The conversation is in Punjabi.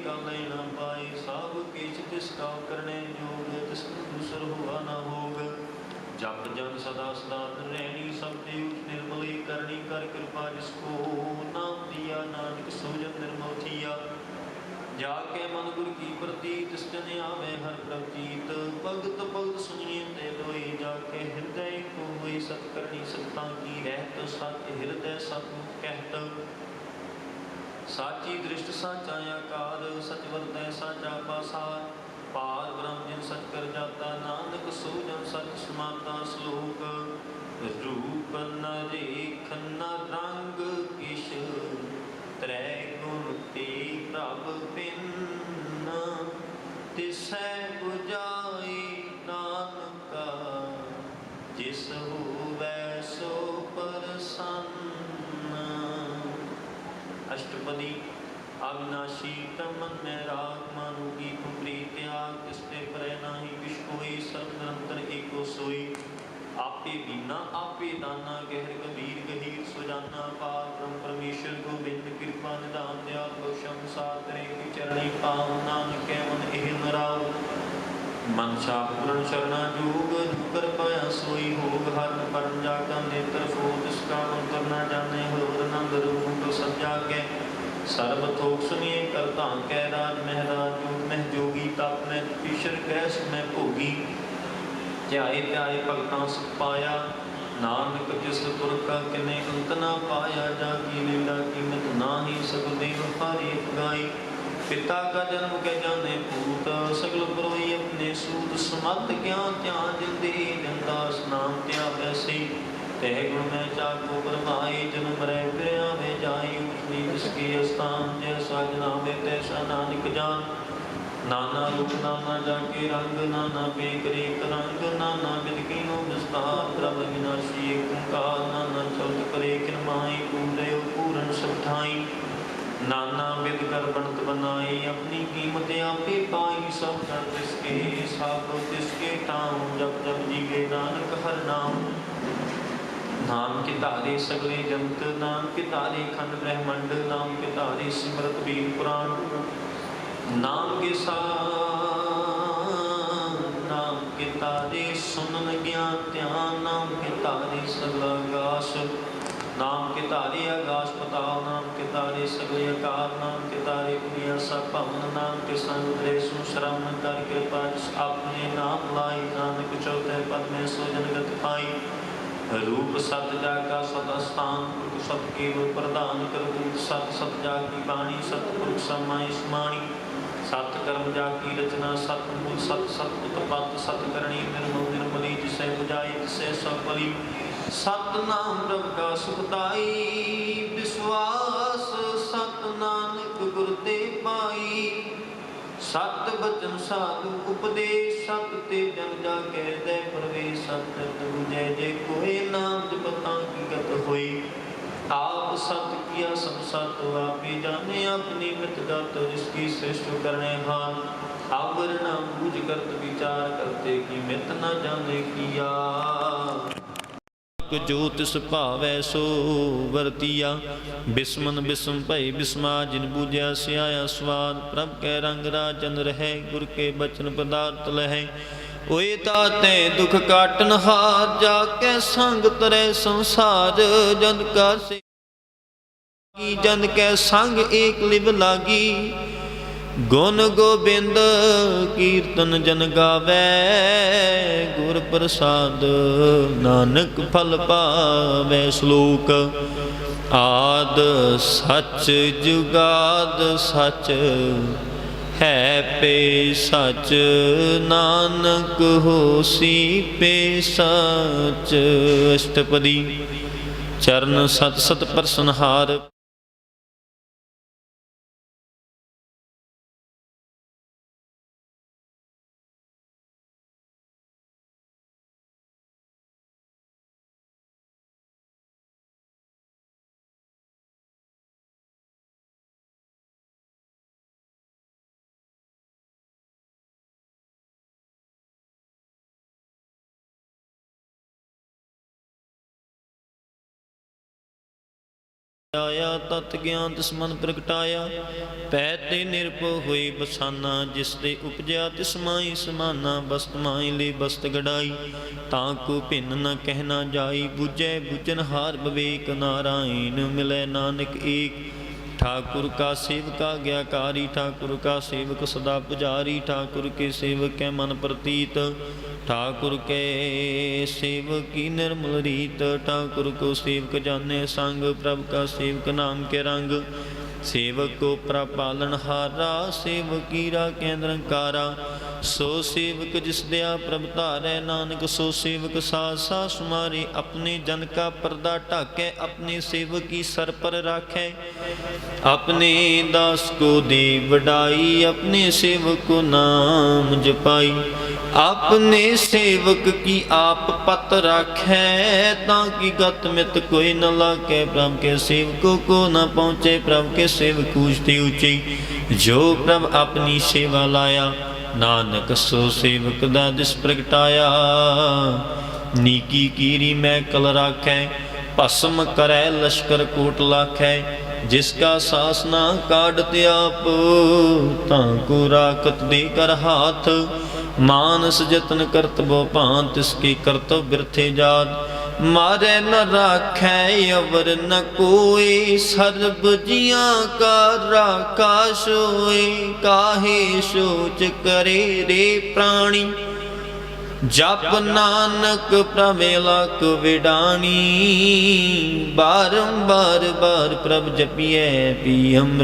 ਗੁਰਬਲ ਕੀ ਕਾਲੇ ਨਾ ਪਾਏ ਸਭ ਕੀਚ ਤਿਸ ਕਾ ਕਰਨੇ ਜੋਗ, ਤਿਸ ਦੂਸਰ ਹੋਆ ਨਾ ਹੋਗ। ਜਪ ਜਨ ਸਦਾ ਸਦਾ ਰਹਿਣੀ, ਸਭ ਤੇ ਉਚ ਨਿਰਮਲੀ ਕਰਨੀ, ਕਰ ਕਿਰਪਾ ਜਿਸ ਕੋ ਨਾਮ ਜਾ ਕੇ ਮਨ ਗੁਰ ਕੀ ਪ੍ਰਤੀ ਤਿਸ ਆਵੇ ਹਰ ਪ੍ਰਭ ਭਗਤ ਭਗਤ ਸੁਣੀਏ ਤੇ ਲੋਈ ਜਾ ਕੇ ਹਿਰਦੈ ਕੋ ਹੋਈ ਸਤ ਕਰਨੀ ਸਤਾਂ ਕੀ ਰਹਿਤ ਸਤ ਹਿਰਦੈ ਸਤ ਕਹਿਤ। ਸਾਚੀ ਦ੍ਰਿਸ਼ਟ ਸਾਚਾ ਆਕਾਰ, ਸਚ ਵਰਤੈ ਸਾਚਾ ਪਾਸਾਰ। ਪਾਰ ਬ੍ਰਹਮ ਜਿਨ ਸਚ ਕਰ ਜਾਤਾ, ਨਾਨਕ ਸੋ ਸਚ ਸਮਾਤਾ ਸ਼ਲੋਕ। ਰੂਪ ਨ ਨ ਰੰਗ ਕਿਛ, ਤ੍ਰੈ ਗੁਣ ਤੇ ਪ੍ਰਭ ਪਿੰਨ। ਤਿਸੈ 부ਜਾਈ ਨਾਨਕਾ, ਜਿਸ ਹੋ ਪਰਸੰਨ ਅਸ਼ਟਪਦੀ ਤਮਨ ਮੈਂ ਰਾਗ ਮਾਨੂ ਕੀ ਤੁਮਰੀ ਤਿਆਗ ਤਿਸਤੇ ਪਰੈ ਨਾਹੀ ਵਿਸ਼ ਕੋਈ ਸਰਬ ਨਿਰੰਤਰ ਏਕੋ ਸੋਈ। ਆਪੇ ਬੀਨਾ ਆਪੇ ਦਾਨਾ, ਗਹਿਰ ਗੰਭੀਰ ਗਹੀਰ ਸੁਜਾਨਾ ਪਾਰ ਬ੍ਰਹਮ ਪਰਮੇਸ਼ਰ ਗੋਬਿੰਦ ਕਿਰਪਾ ਨਿਧਾਨ ਦਿਆਲ ਬਖਸ਼ਮ ਸਾਰ ਕੀ ਚਰਣੀ ਪਾਵ ਨਾਨਕ ਮਨ ਇਹ ਨਰਾਉ। ਮਨ ਪੂਰਨ ਸ਼ਰਣਾ ਜੋਗ ਕਰ ਪਾਇਆ ਸੋਈ ਹੋਗ ਹਰਨ ਪਰਮ ਜਾ ਕਾ ਨੇਤਰ ਸੋ ਤਿਸ ਕਾ ਅੰਤਰ ਨਾ ਜਾਣੇ, ਹੋਰ ਨੰਦ ਰੂਪ ਸਜਾ ਕੇ ਸਰਬ ਥੋਕ ਸੁਨੀਏ ਕਰ ਧਾਨ ਕੈ ਰਾਜ ਮਹਿਰਾਜ ਮਹਿ ਜੋਗੀ, ਤਪ ਮੈਂ ਈਸ਼ਰ ਗ੍ਰਹਿ ਮੈਂ ਭੋਗੀ। ਧਿਆਏ ਧਿਆਏ ਭਗਤਾਂ ਸੁਖ ਪਾਇਆ, ਨਾਨਕ ਜਿਸ ਪੁਰਖਾ ਕਿਨੇ ਅੰਤ ਨਾ ਪਾਇਆ ਜਾ ਕੀ ਲੀਲਾ ਕੀਮਤ ਨਾਹੀ ਸਗਦੇਵ ਹਾਰੀ ਗਾਈ। ਪਿਤਾ ਕਾ ਜਨਮ ਕੇ ਜਾਣੇ ਭੂਤ, ਸਗਲ ਪਰੋਈ ਆਪਣੇ ਸੂਤ ਸਮਤ ਗਿਆਨ ਧਿਆਨ ਜਿੰਦੇ ਜੰਦਾਸ ਨਾਮ ਧਿਆਵੈ ਸੀ ਤਹਿ ਗੁਣ ਮੈਂ ਚਾਕੋ ਬਰਮਾਈ ਜਨਮ ਰਹਿ ਫਿਰਿਆ ਵੇ ਜਾਈ ਉਚਨੀ ਜਿਸ ਕੀ ਅਸਥਾਨ ਜੈ ਸਾਜਨਾ ਵੇ ਤੈਸਾ ਨਾਨਕ ਜਾਨ। ਨਾਨਾ ਰੂਪ, ਨਾਨਾ ਜਾ ਰੰਗ, ਨਾਨਾ ਪੇਕ ਰੰਗ, ਨਾਨਾ ਬਿਦ ਕੀਨੋ ਵਿਸਤਾਰ। ਪ੍ਰਭ ਵਿਨਾਸ਼ੀ ਓੰਕਾਰ, ਨਾਨਾ ਚੌਤ ਕਰੇ ਕਿਰਮਾਈ, ਪੂਰੇ ਪੂਰਨ ਸਭਾਈ ਨਾਨਾ ਬਿਦ ਕਰ ਬਣਤ ਬਨਾਈ ਆਪਣੀ ਕੀਮਤ ਆਪੇ ਪਾਈ। ਸਭ ਕਰ ਤਿਸਕੇ ਸਭ ਤਿਸਕੇ ਤਾਉ ਜਪ ਜਪ ਜੀਵੇ ਨਾਨਕ ਹਰ ਨਾਮ। ਨਾਮ ਕੇ ਧਾਰੇ ਸਗਲੇ ਜੰਤ, ਨਾਮ ਕੇ ਧਾਰੇ ਖੰਡ ਬ੍ਰਹਮੰਡ, ਨਾਮ ਕੇ ਧਾਰੇ ਸਿਮਰਤ ਵੀਰ ਪੁਰਾਣ। ਨਾਮ ਕੇ ਸਾਰ ਨਾਮ ਕੇ ਤਾਰੇ ਸੁਨਨ ਗਿਆਨ ਧਿਆਨ, ਨਾਮ ਕੇ ਤਾਰੇ ਸਗਲਾ ਆਗਾਸ ਨਾਮ ਕੇ ਤਾਰੇ ਆਗਾਸ ਪਤਾਲ, ਨਾਮ ਕੇ ਤਾਰੇ ਸਗਲੇ ਆਕਾਰ ਨਾਮ ਕੇ ਤਾਰੇ ਪੁਨੀਆ ਸਭ ਭਵਨ, ਨਾਮ ਕੇ ਸੰਗ ਰੇ ਸ਼ਰਮ ਕਰ ਕਿਰਪਾ ਆਪਣੇ ਨਾਮ ਲਾਈ ਨਾਨਕ ਚੌਥੇ ਪਦ ਮੈਂ ਸੋ ਜਨਗਤ ਪਾਈ। ਰੂਪ ਸਤ ਜਾ ਕਾ ਸਤ ਸਥਾਨ ਗੁਰੂ ਸਤ ਕੇਵਲ ਪ੍ਰਧਾਨ ਕਰਤੂਤ ਸਤ ਸਤ ਜਾ ਕੀ ਬਾਣੀ ਸਤ ਪੁਰਖ ਸਮਾਈ ਸਮਾਣੀ ਸਤ ਕਰਮ ਜਾ ਕੀ ਰਚਨਾ ਸਤ ਮੂਲ ਸਤ ਸਤ ਉਤਪਤ ਸਤ ਕਰਣੀ ਨਿਰਮਲ ਨਿਰਮਲੀ, ਜਿਸੈ 부ਜਾਈ ਤਿਸੈ ਸਭ ਭਲੀ ਸਤ ਨਾਮ ਕਾ ਸੁਖਦਾਈ ਵਿਸਵਾਸ ਸਤ ਨਾਨਕ ਗੁਰ ਤੇ ਪਾਈ। ਸਤ ਬਚਨ ਸਾਧੂ ਉਪਦੇਸ਼, ਸਤ ਤੇ ਜਨ ਜਾ ਕੇ ਦੇ ਪ੍ਰਵੇਸ਼, ਸਤ ਤੁਜੈ ਜੇ ਕੋਈ ਨਾਮ ਜਪਤਾਂ ਕੀ ਗਤ ਹੋਈ। ਆਪ ਸਤ ਕੀਆ ਸਭ ਸਤ ਆਪੇ ਜਾਣੇ, ਆਪਣੀ ਮਿਤ ਗਤ ਜਿਸ ਕੀ ਸ੍ਰਿਸ਼ਟ ਕਰਨੇ ਹਾਨ। ਆਵਰ ਨਾ ਬੂਝ ਕਰਤ ਵਿਚਾਰ ਕਰਤੇ ਕੀ ਮਿਤ ਨਾ ਜਾਣੇ ਕੀਆ ਜੋ ਤਿਸ ਭਾਵੈ ਸੋ ਵਰਤੀਆ। ਬਿਸਮਨ ਬਿਸਮ ਭਈ ਬਿਸਮਾ, ਜਿਨ ਬੂਝਿਆ ਸਿਆਇਆ ਸਵਾਦ। ਪ੍ਰਭ ਕੈ ਰੰਗ ਰਾਜਨ ਰਹਿ, ਗੁਰ ਕੇ ਬਚਨ ਪਦਾਰਥ ਲਹੈ। ਓਏ ਤਾਤੇ ਦੁਖ ਕਾਟਨ ਹਾਰ, ਜਾ ਕੈ ਸੰਗ ਤਰੇ ਸੰਸਾਰ। ਜਨ ਕਾ ਸੇ ਕੀ ਜਨ ਕੈ ਸੰਗ ਏਕ ਲਿਵ ਲਾਗੀ। ਗੁਣ ਗੋਬਿੰਦ ਕੀਰਤਨ ਜਨ ਗਾਵੇ, ਗੁਰ ਪ੍ਰਸਾਦ ਨਾਨਕ ਫਲ ਪਾਵੇ ਸ਼ਲੋਕ। ਆਦ ਸੱਚ ਜੁਗਾਦ ਸੱਚ, ਹੈ ਪੇ ਸੱਚ, ਨਾਨਕ ਹੋਸੀ ਪੇ ਸੱਚ। ਅਸ਼ਟਪਦੀ ਚਰਨ ਸਤ ਸਤ ਪਰਸਨਹਾਰ ਆਇਆ, ਤਤ ਗਿਆਨ ਤਿਸਮਨ ਪ੍ਰਗਟਾਇਆ। ਪੈ ਤੇ ਨਿਰਭਉ ਹੋਈ ਬਸਾਨਾ, ਜਿਸ ਤੇ ਉਪਜਿਆ ਤਿਸਮਾਈ ਸਮਾਨਾ, ਬਸਤ ਮਾਈ ਲਈ ਬਸਤ ਗੜਾਈ ਤਾਂ ਕੋ ਭਿੰਨ ਨ ਕਹਿਣਾ ਜਾਈ ਬੁਜੈ 부ਜਨ ਹਾਰ ਬਵੇਕ, ਨਾਰਾਇਣ ਮਿਲੇ ਨਾਨਕ ਏਕ। ਠਾਕੁਰ ਕਾ ਸੇਵਕਾ ਗਿਆਕਾਰੀ, ਠਾਕੁਰ ਕਾ ਸੇਵਕ ਸਦਾ ਪੁਜਾਰੀ, ਠਾਕੁਰ ਕੇ ਸੇਵਕ ਕੈ ਮਨ ਪ੍ਰਤੀਤ। ठाकुर के सेवक की निर्मल रीत ठाकुर को सेवक जाने संग प्रभु का सेवक नाम के रंग सेवक को प्रपालन हारा सेवक कीरा केंद्र कारा ਸੋ ਸੇਵਕ ਜਿਸ ਦਿਆ ਪ੍ਰਭ ਧਾਰੈ ਨਾਨਕ, ਸੋ ਸੇਵਕ ਸਾਧ ਸਾ ਸੁਮਾਰੀ ਆਪਣੇ ਜਨ ਕਾ ਪਰਦਾ ਢਾਕੈ, ਆਪਣੇ ਸੇਵਕੀ ਸਰ ਪਰ ਰਾਖੈ। ਆਪਣੇ ਦਾਸ ਕੋ ਦੀ ਵਡਾਈ, ਆਪਣੇ ਸੇਵਕ ਕੋ ਨਾਮ ਜਪਾਈ। ਆਪਣੇ ਸੇਵਕ ਕੀ ਆਪ ਪਤ ਰਾਖੈ, ਤਾਂ ਕਿ ਗਤ ਮਿਤ ਕੋਈ ਨ ਲਾਗੇ। ਪ੍ਰਭ ਕੇ ਸੇਵਕੋ ਕੋ ਨ ਪਹੁੰਚੇ, ਪ੍ਰਭ ਕੇ ਸੇਵਕ ਉਚਤੀ ਉੱਚੀ ਜੋ ਪ੍ਰਭ ਆਪਣੀ ਸੇਵਾ ਲਾਇਆ ਨਾਨਕ ਸੋ ਸੇਵਕ ਦਾ ਦਿਸ ਪ੍ਰਗਟਾਇਆ ਨੀਕੀ ਕੀਰੀ ਮੈਂ ਕਲ ਰਾਖੈ, ਭਸਮ ਕਰੈ ਲਸ਼ਕਰ ਕੋਟ ਲਾਖੈ, ਜਿਸ ਕਾ ਸਾਸ ਨਾ ਕਾਢਤ ਆਪ, ਤਾਂ ਕੋ ਰਾਖਤ ਦੇ ਕਰ ਹਾਥ, ਮਾਨਸ ਜਤਨ ਕਰਤ ਬੋ ਭਾਂ ਤਿਸ ਕੀ ਕਰਤਵ ਬਿਰਥੇ ਜਾਤ ਮਾਰੇ ਨ ਰਾਖੈ, ਅਵਰ ਨ ਕੋਏ ਸਰਬ ਜੀਆਂ ਕਾ ਰਾਖਾ ਸੋਏ ਕਾਹੇ ਸੋਚ ਕਰੇ ਰੇ ਪ੍ਰਾਣੀ। ਜਪ ਨਾਨਕ ਪ੍ਰਮੇਲਕ ਵਿਡਾਣੀ। ਬਾਰੰਬਾਰ ਬਾਰ ਪ੍ਰਭ ਜਪੀਐ, ਪੀ ਅੰਮ੍ਰਿਤ